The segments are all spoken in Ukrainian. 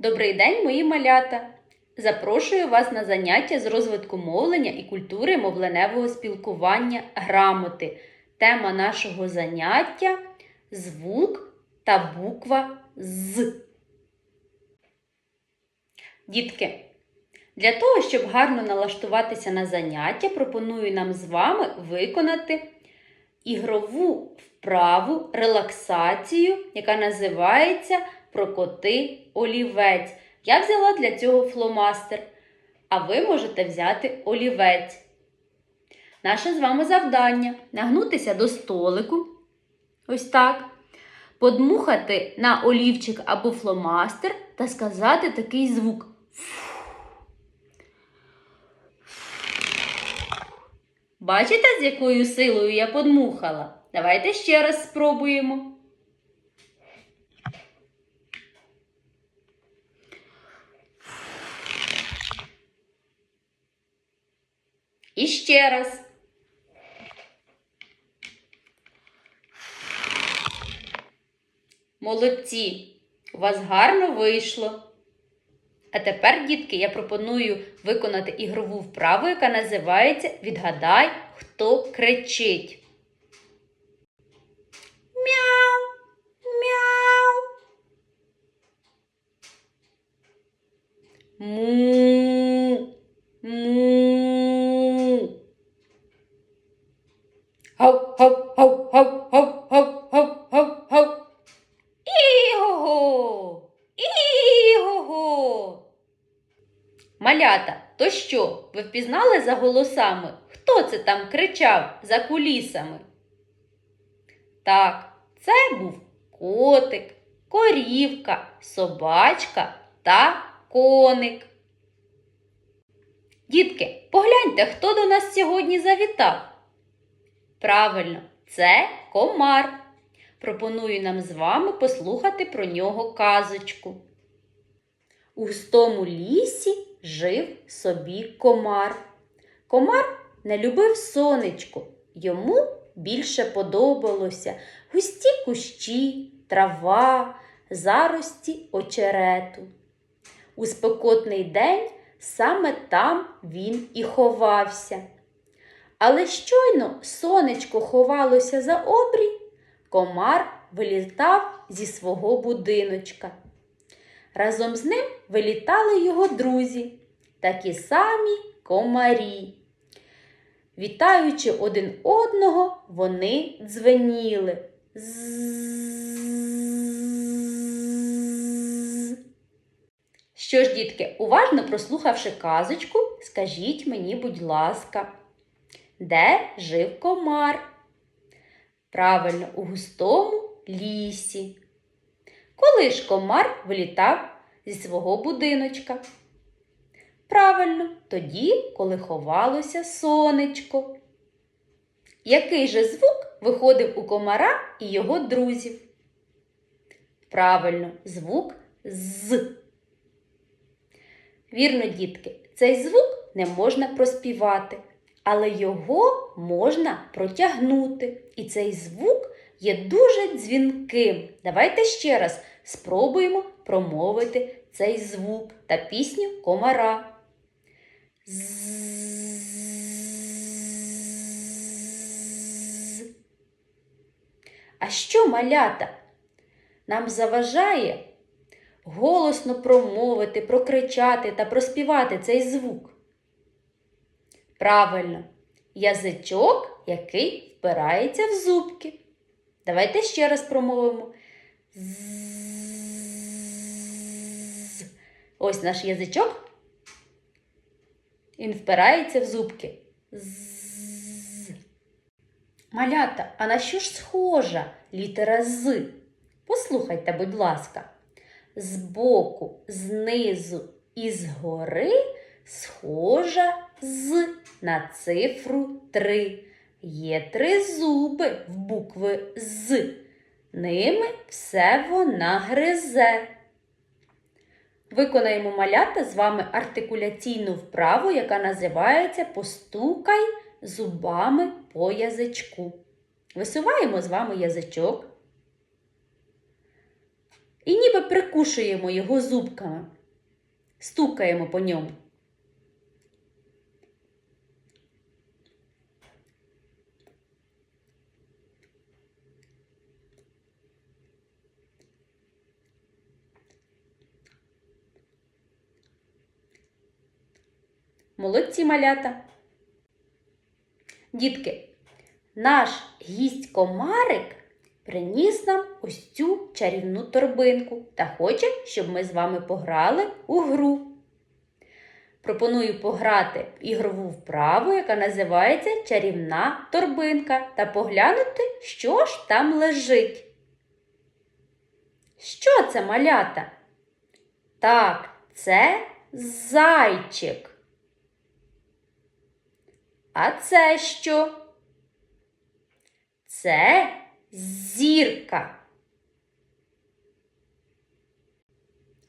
Добрий день, мої малята! Запрошую вас на заняття з розвитку мовлення і культури мовленевого спілкування грамоти. Тема нашого заняття звук та буква з. Дітки, для того, щоб гарно налаштуватися на заняття, пропоную нам з вами виконати ігрову вправу, релаксацію, яка називається Прокоти олівець. Я взяла для цього фломастер, а ви можете взяти олівець. Наше з вами завдання нагнутися до столику. Ось так. Подмухати на олівчик або фломастер та сказати такий звук. Бачите, з якою силою я подмухала? Давайте ще раз спробуємо. І ще раз. Молодці! У вас гарно вийшло. А тепер, дітки, я пропоную виконати ігрову вправу, яка називається Відгадай, хто кричить. Мяу, мяу. Му, Малята, то що, ви впізнали за голосами? Хто це там кричав за кулісами? Так, це був котик, корівка, собачка та коник. Дітки, погляньте, хто до нас сьогодні завітав. Правильно, це комар. Пропоную нам з вами послухати про нього казочку. У густому лісі жив собі комар. Комар не любив сонечко, йому більше подобалося густі кущі, трава, зарості очерету. У спекотний день саме там він і ховався. Але щойно сонечко ховалося за обрій, комар вилітав зі свого будиночка. Разом з ним вилітали його друзі, такі самі комарі. Вітаючи один одного, вони дзвеніли. Що ж, дітки, уважно прослухавши казочку, скажіть мені, будь ласка, де жив комар? Правильно, у густому лісі. Коли ж комар вилітав зі свого будиночка? Правильно, тоді, коли ховалося сонечко. Який же звук виходив у комара і його друзів? Правильно, звук з. Вірно, дітки, цей звук не можна проспівати, але його можна протягнути. І цей звук є дуже дзвінким. Давайте ще раз спробуємо промовити цей звук та пісню комара. А що малята? Нам заважає голосно промовити, прокричати та проспівати цей звук. Правильно, язичок, який впирається в зубки. Давайте ще раз промовимо. Ось наш язичок. Він впирається в зубки. З. Малята, а на що ж схожа літера з? Послухайте, будь ласка. Збоку, знизу і згори схожа з на цифру 3. Є три зуби в букви з. Ними все вона гризе. Виконаємо малята з вами артикуляційну вправу, яка називається Постукай зубами по язичку. Висуваємо з вами язичок. І ніби прикушуємо його зубками, стукаємо по ньому. Молодці малята. Дітки, наш гість комарик приніс нам ось цю чарівну торбинку та хоче, щоб ми з вами пограли у гру. Пропоную пограти ігрову вправу, яка називається чарівна торбинка, та поглянути, що ж там лежить. Що це малята? Так, це зайчик. А це що? Це зірка.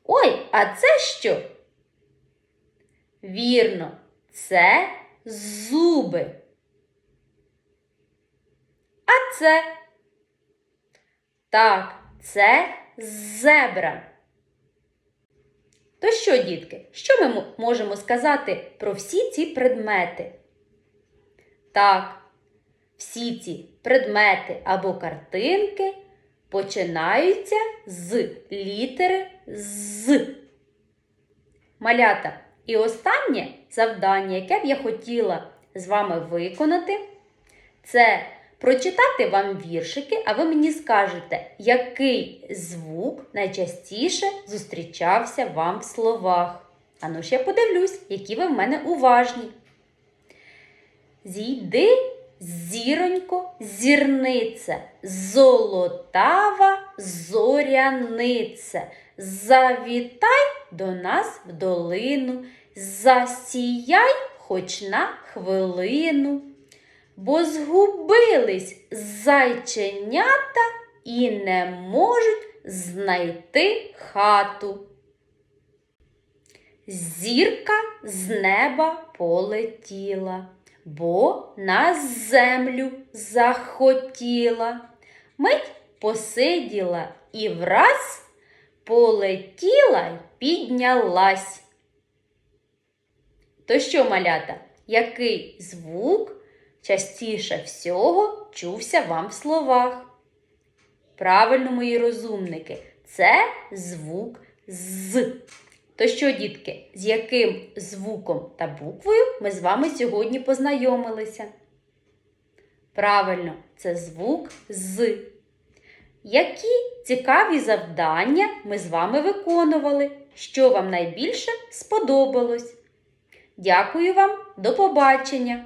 Ой, а це що? Вірно, це зуби. А це? Так, це зебра. То що, дітки, що ми можемо сказати про всі ці предмети? Так, всі ці предмети або картинки починаються з літери з. Малята. І останнє завдання, яке б я хотіла з вами виконати, це прочитати вам віршики, а ви мені скажете, який звук найчастіше зустрічався вам в словах. Ану ж я подивлюсь, які ви в мене уважні. Зійди, зіронько, зірнице, золотава зорянице, завітай до нас в долину, засіяй хоч на хвилину, бо згубились зайченята і не можуть знайти хату. Зірка з неба полетіла, бо на землю захотіла. Мить посиділа і враз полетіла й піднялась. То що, малята, який звук частіше всього чувся вам в словах? Правильно, мої розумники, це звук з. То що, дітки, з яким звуком та буквою ми з вами сьогодні познайомилися? Правильно, це звук з. Які цікаві завдання ми з вами виконували? Що вам найбільше сподобалось? Дякую вам, до побачення!